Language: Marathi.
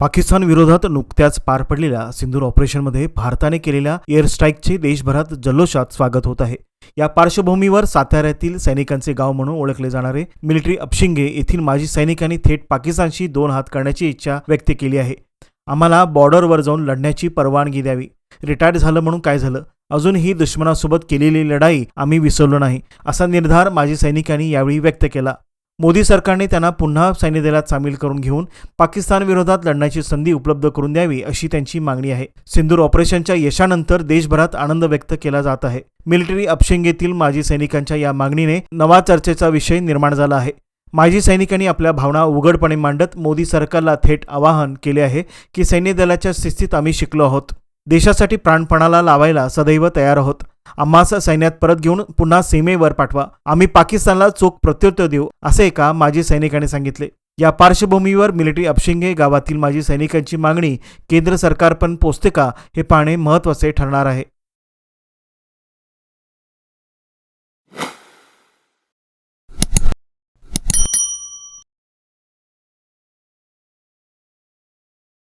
पाकिस्तान विरोधात नुकत्याच पार पडलेल्या सिंदूर ऑपरेशनमध्ये भारताने केलेल्या एअर स्ट्राईकचे देशभरात जल्लोषात स्वागत होत आहे. या पार्श्वभूमीवर साताऱ्यातील सैनिकांचे गाव म्हणून ओळखले जाणारे मिलिटरी अपशिंगे येथील माजी सैनिकांनी थेट पाकिस्तानशी दोन हात करण्याची इच्छा व्यक्त केली आहे. आम्हाला बॉर्डरवर जाऊन लढण्याची परवानगी द्यावी. रिटायर्ड झालं म्हणून काय झालं? अजूनही दुश्मनासोबत केलेली लढाई आम्ही विसरलो नाही असा निर्धार माजी सैनिकांनी यावेळी व्यक्त केला. मोदी सरकारने त्यांना पुन्हा सैन्यदलात सामील करून घेऊन पाकिस्तानविरोधात लढण्याची संधी उपलब्ध करून द्यावी अशी त्यांची मागणी आहे. सिंदूर ऑपरेशनच्या यशानंतर देशभरात आनंद व्यक्त केला जात आहे. मिलिटरी अपशिंगेतील माजी सैनिकांच्या या मागणीने नवा चर्चेचा विषय निर्माण झाला आहे. माजी सैनिकांनी आपल्या भावना उघडपणे मांडत मोदी सरकारला थेट आवाहन केले आहे की सैन्य दलाच्या शिस्तीत आम्ही शिकलो आहोत. देशासाठी प्राणपणाला लावायला सदैव तयार आहोत. आम्हास सैन्यात परत घेऊन पुन्हा सीमेवर पाठवा. आम्ही पाकिस्तानला चोख प्रत्युत्तर देऊ असे एका माजी सैनिकाने सांगितले. या पार्श्वभूमीवर मिलिटरी अपशिंगे गावातील माजी सैनिकांची मागणी केंद्र सरकारपर्यंत पोचते का हे पाहणे महत्त्वाचे ठरणार आहे.